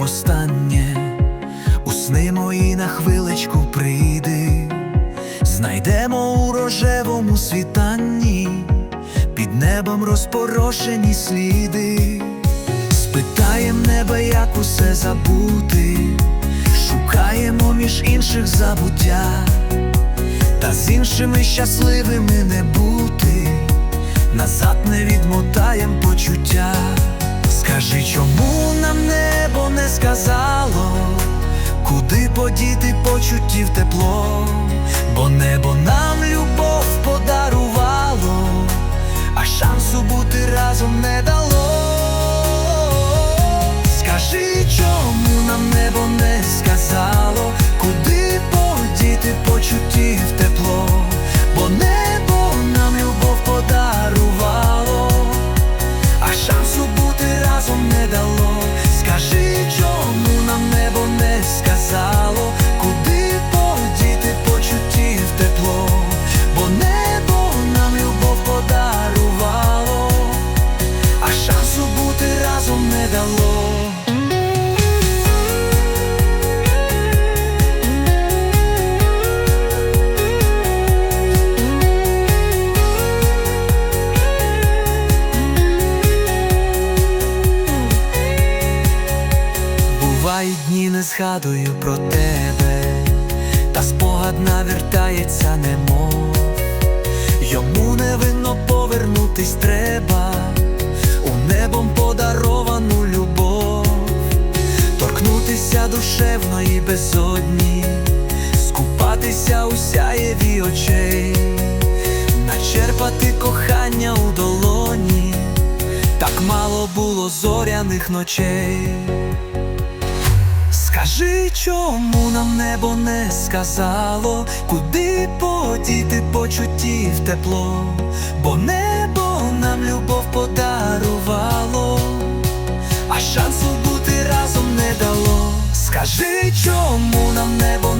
востаннє, у мої на хвилечку прийди, знайдемо у рожевому світанні, під небом розпорошені сліди, спитаєм неба, як усе забути, шукаємо між інших забуття, та з іншими щасливими не бути, назад не відмотаєм почуття. Скажи, чому нам не сказало, куди подіти почуттів тепло, бо небо нам бути разом не дало. Бувають дні, не згадую про тебе, та спогад навертається, немов йому невинно повернутись треба, душевної безодні, скупатися у сяєві очей, начерпати кохання у долоні, так мало було зоряних ночей. Скажи, чому нам небо не сказало, куди подіти почуттів тепло, бо небо нам любов подарувало, нам небо